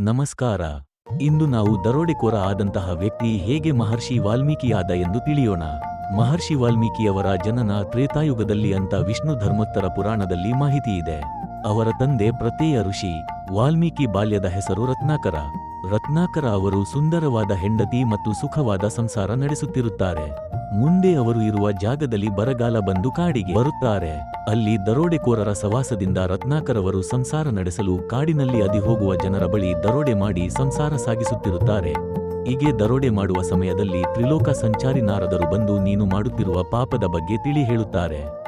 ನಮಸ್ಕಾರ. ಇಂದು ನಾವು ದರೋಡೆಕೋರ ಆದಂತಹ ವ್ಯಕ್ತಿ ಹೇಗೆ ಮಹರ್ಷಿ ವಾಲ್ಮೀಕಿಯಾದ ಎಂದು ತಿಳಿಯೋಣ. ಮಹರ್ಷಿ ವಾಲ್ಮೀಕಿಯವರ ಜನನ ತ್ರೇತಾಯುಗದಲ್ಲಿ ಅಂತ ವಿಷ್ಣು ಧರ್ಮೋತ್ತರ ಪುರಾಣದಲ್ಲಿ ಮಾಹಿತಿ ಇದೆ. ಅವರ ತಂದೆ ಪ್ರತ್ಯೇಯ ಋಷಿ, ವಾಲ್ಮೀಕಿ ಬಾಲ್ಯದ ಹೆಸರು ರತ್ನಾಕರ. ರತ್ನಾಕರ ಅವರು ಸುಂದರವಾದ ಹೆಂಡತಿ ಮತ್ತು ಸುಖವಾದ ಸಂಸಾರ ನಡೆಸುತ್ತಿರುತ್ತಾರೆ. ಮುಂದೆ ಅವರು ಇರುವ ಜಾಗದಲ್ಲಿ ಬರಗಾಲ ಬಂದು ಕಾಡಿಗೆ ಬರುತ್ತಾರೆ. ಅಲ್ಲಿ ದರೋಡೆಕೋರರ ಸವಾಸದಿಂದ ರತ್ನಾಕರವರು ಸಂಸಾರ ನಡೆಸಲು ಕಾಡಿನಲ್ಲಿ ಅದಿಹೋಗುವ ಜನರ ಬಳಿ ದರೋಡೆ ಮಾಡಿ ಸಂಸಾರ ಸಾಗಿಸುತ್ತಿರುತ್ತಾರೆ. ಹೀಗೆ ದರೋಡೆ ಮಾಡುವ ಸಮಯದಲ್ಲಿ ತ್ರಿಲೋಕ ಸಂಚಾರಿ ನಾರದರು ಬಂದು ನೀನು ಮಾಡುತ್ತಿರುವ ಪಾಪದ ಬಗ್ಗೆ ತಿಳಿ ಹೇಳುತ್ತಾರೆ.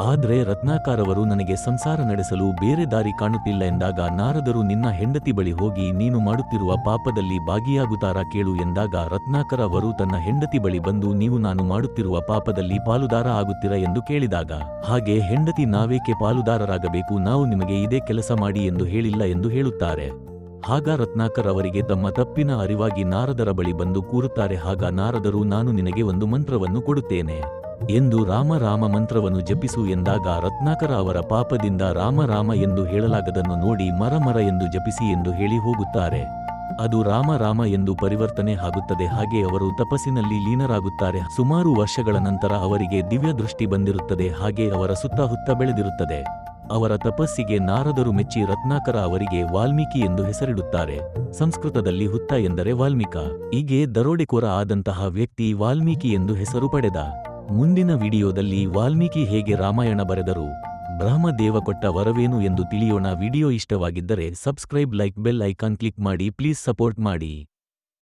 ಆದ್ರೆ ರತ್ನಾಕಾರವರು ನನಗೆ ಸಂಸಾರ ನಡೆಸಲು ಬೇರೆ ದಾರಿ ಕಾಣುತ್ತಿಲ್ಲ ಎಂದಾಗ ನಾರದರು ನಿನ್ನ ಹೆಂಡತಿ ಬಳಿ ಹೋಗಿ ನೀನು ಮಾಡುತ್ತಿರುವ ಪಾಪದಲ್ಲಿ ಭಾಗಿಯಾಗುತ್ತಾರಾ ಕೇಳು ಎಂದಾಗ ರತ್ನಾಕರ ಅವರು ತನ್ನ ಹೆಂಡತಿ ಬಳಿ ಬಂದು, ನೀವು ನಾನು ಮಾಡುತ್ತಿರುವ ಪಾಪದಲ್ಲಿ ಪಾಲುದಾರ ಆಗುತ್ತೀರಾ? ಎಂದು ಕೇಳಿದಾಗ, ಹಾಗೆ ಹೆಂಡತಿ ನಾವೇಕೆ ಪಾಲುದಾರರಾಗಬೇಕು? ನಾವು ನಿಮಗೆ ಇದೇ ಕೆಲಸ ಮಾಡಿ ಎಂದು ಹೇಳಿಲ್ಲ ಎಂದು ಹೇಳುತ್ತಾರೆ. ಆಗ ರತ್ನಾಕರ್ ಅವರಿಗೆ ತಮ್ಮ ತಪ್ಪಿನ ಅರಿವಾಗಿ ನಾರದರ ಬಳಿ ಬಂದು ಕೂರುತ್ತಾರೆ. ಹಾಗ ನಾರದರು, ನಾನು ನಿನಗೆ ಒಂದು ಮಂತ್ರವನ್ನು ಕೊಡುತ್ತೇನೆ. ಎಂದು ರಾಮ ರಾಮ ಮಂತ್ರವನ್ನು ಜಪಿಸು ಎಂದಾಗ ರತ್ನಾಕರ ಅವರ ಪಾಪದಿಂದ ರಾಮ ರಾಮ ಎಂದು ಹೇಳಲಾಗದನ್ನು ನೋಡಿ ಮರಮರ ಮರ ಎಂದು ಜಪಿಸಿ ಎಂದು ಹೇಳಿ ಹೋಗುತ್ತಾರೆ. ಅದು ರಾಮ ರಾಮ ಎಂದು ಪರಿವರ್ತನೆ ಆಗುತ್ತದೆ. ಹಾಗೆ ಅವರು ತಪಸ್ಸಿನಲ್ಲಿ ಲೀನರಾಗುತ್ತಾರೆ. ಸುಮಾರು ವರ್ಷಗಳ ನಂತರ ಅವರಿಗೆ ದಿವ್ಯ ದೃಷ್ಟಿ ಬಂದಿರುತ್ತದೆ. ಹಾಗೆ ಅವರ ಸುತ್ತಹುತ್ತ ಬೆಳೆದಿರುತ್ತದೆ. ಅವರ ತಪಸ್ಸಿಗೆ ನಾರದರು ಮೆಚ್ಚಿ ರತ್ನಾಕರ ಅವರಿಗೆ ವಾಲ್ಮೀಕಿ ಎಂದು ಹೆಸರಿಡುತ್ತಾರೆ. ಸಂಸ್ಕೃತದಲ್ಲಿ ಹುತ್ತ ಎಂದರೆ ವಾಲ್ಮೀಕ. ಹೀಗೆ ದರೋಡೆಕೋರ ಆದಂತಹ ವ್ಯಕ್ತಿ ವಾಲ್ಮೀಕಿ ಎಂದು ಹೆಸರು ಪಡೆದ. ಮುಂದಿನ ವಿಡಿಯೋದಲ್ಲಿ ವಾಲ್ಮೀಕಿ ಹೇಗೆ ರಾಮಾಯಣ ಬರೆದರು ಬ್ರಹ್ಮದೇವ ಕೊಟ್ಟ ವರವೇನು ಎಂದು ತಿಳಿಯೋಣ video ಇಷ್ಟವಾಗಿದ್ದರೆ subscribe like bell icon click ಮಾಡಿ ಪ್ಲೀಸ್ ಸಪೋರ್ಟ್ ಮಾಡಿ